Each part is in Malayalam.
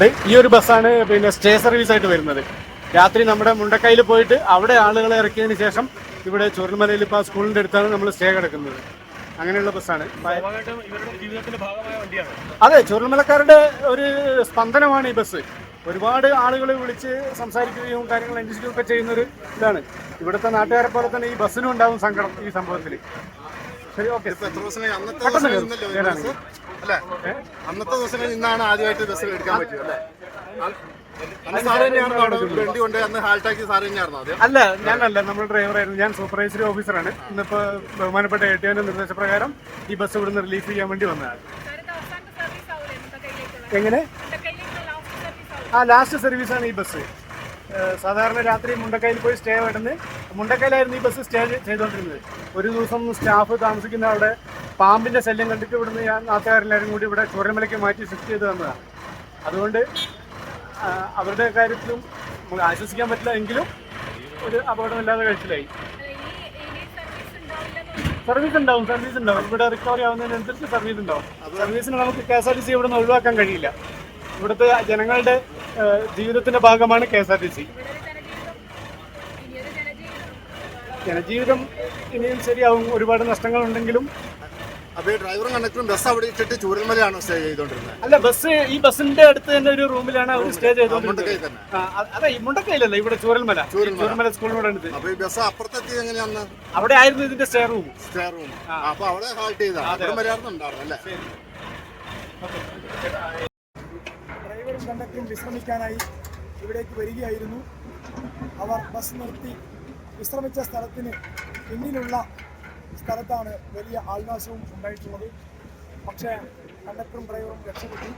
ഉണ്ട്. ഈ ഒരു ബസ്സാണ് പിന്നെ സ്റ്റേ സർവീസ് ആയിട്ട് വരുന്നത്. രാത്രി നമ്മുടെ മുണ്ടക്കയിൽ പോയിട്ട് അവിടെ ആളുകളെ ഇറക്കിയതിന് ശേഷം ഇവിടെ ചുരുമലയിൽ ഇപ്പോൾ സ്കൂളിന്റെ അടുത്താണ് നമ്മൾ സ്റ്റേ കിടക്കുന്നത്. അങ്ങനെയുള്ള ബസ്സാണ്. സ്വാഭാവികമായിട്ടും ഇവരുടെ ജീവിതത്തിന്റെ ഭാഗമായ വണ്ടിയാണ്. അതെ ചുരുമലക്കാരുടെ ഒരു സ്പന്ദനമാണ് ഈ ബസ്. ഒരുപാട് ആളുകൾ വിളിച്ച് സംസാരിക്കുകയും കാര്യങ്ങൾ അന്വേഷിക്കുകയും ഒക്കെ ചെയ്യുന്ന ഒരു ഇതാണ്. ഇവിടുത്തെ നാട്ടുകാരെ പോലെ തന്നെ ഈ ബസ്സിനും ഉണ്ടാവും സങ്കടം ഈ സംഭവത്തിൽ ശരി ഓക്കെ. ഇപ്പൊ പെട്ടെന്ന് അല്ലേ? അന്നത്തെ ദിവസം നിന്നാണ് ആദ്യമായിട്ട് ബസ് എടുക്കാൻ പറ്റിയത് അല്ലെ? അല്ല ഞാനല്ല നമ്മുടെ ഡ്രൈവറായിരുന്നു ഞാൻ സൂപ്പർവൈസറി ഓഫീസറാണ് ഇന്നിപ്പോ ബഹുമാനപ്പെട്ട എ ടി എന്റെ നിർദ്ദേശപ്രകാരം ഈ ബസ് ഇവിടുന്ന് റിലീഫ് ചെയ്യാൻ വേണ്ടി വന്നതാണ്. എങ്ങനെ? ആ ലാസ്റ്റ് സർവീസ് ആണ് ഈ ബസ് സാധാരണ രാത്രി മുണ്ടക്കയിൽ പോയി സ്റ്റേ വേണ്ടുന്നത് മുണ്ടക്കയിലായിരുന്നു ഈ ബസ് സ്റ്റേ ചെയ്തുകൊണ്ടിരുന്നത് ഒരു ദിവസം സ്റ്റാഫ് താമസിക്കുന്ന അവിടെ പാമ്പിന്റെ ശല്യം കണ്ടിട്ട് ഇവിടുന്ന് ഞാൻ നാട്ടുകാരെല്ലാവരും കൂടി ഇവിടെ ചുരമലയ്ക്ക് മാറ്റി ഷിഫ്റ്റ് ചെയ്ത് തന്നതാണ് അതുകൊണ്ട് അവരുടെ കാര്യത്തിലും നമുക്ക് ആശ്വസിക്കാൻ പറ്റില്ല എങ്കിലും ഒരു അപകടമില്ലാതെ കഴിച്ചിലായി. സർവീസ് ഉണ്ടാവും സർവീസ് ഉണ്ടാവും. ഇവിടെ റിക്കവറി ആവുന്നതിനനുസരിച്ച് സർവീസ് ഉണ്ടാവും. സർവീസിന് നമുക്ക് K S R T C ഇവിടെ നിന്ന് ഒഴിവാക്കാൻ കഴിയില്ല. ഇവിടുത്തെ ജനങ്ങളുടെ ജീവിതത്തിന്റെ ഭാഗമാണ് K S R T C ജനജീവിതം ഇനിയും ശരിയാവും. ഒരുപാട് നഷ്ടങ്ങളുണ്ടെങ്കിലും അപ്പൊ ഈ ഡ്രൈവറും കണ്ടക്ടറും ബസ് അവിടെ ഇട്ടിട്ട് ചൂരൽമലയാണ് സ്റ്റേ ചെയ്തോണ്ടിരുന്നത് അല്ല ബസ് ഈ ബസ്സിന്റെ അടുത്ത് തന്നെ ഒരു റൂമിലാണ് അവർ സ്റ്റേ ചെയ്തോണ്ടിരുന്നത്. മുണ്ടക്കൈ തന്നെ. ആ, അ- അതെ ഈ മുണ്ടക്കയിലല്ല ഇവിടെ ചൂരൽമല. ചൂരൽമല. സ്കൂളിലൂടെ സ്കൂളിനോട് അടുത്ത്. അപ്പൊ ഈ ബസ് അപ്പുറത്തെത്തി എങ്ങനെയാന്ന് അവിടെ ആയിരുന്നു ഇതിന്റെ സ്റ്റേ റൂം. Stay room. അപ്പൊ അവിടെ ഹാൾട്ട് ചെയ്താ. അവിടെ മര്യാദ ഉണ്ടായിരുന്നു അല്ലേ? ഡ്രൈവറും കണ്ടക്ടറും വിശ്രമിക്കാനായി ഇവിടേക്ക് വരികയായിരുന്നു. അവർ ബസ് നിർത്തി വിശ്രമിച്ച സ്ഥലത്തിന് പിന്നിലുള്ള സ്ഥലത്താണ് വലിയ ആൾനാശവും ഉണ്ടായിട്ടുള്ളത്. പക്ഷേ കണ്ടക്ടറും ഡ്രൈവറും രക്ഷപ്പെട്ടു.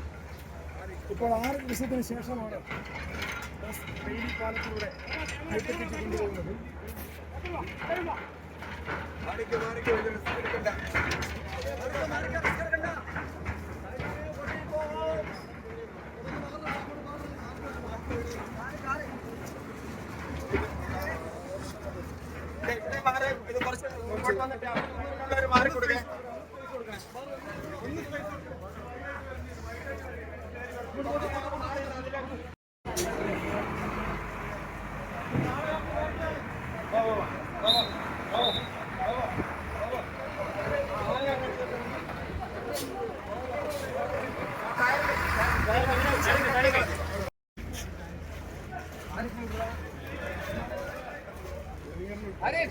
ഇപ്പോൾ ആറ് ദിവസത്തിന് ശേഷമാണ് ബസ് റെയിൽ പാലത്തിലൂടെ കൊണ്ടുപോകുന്നത് Arif.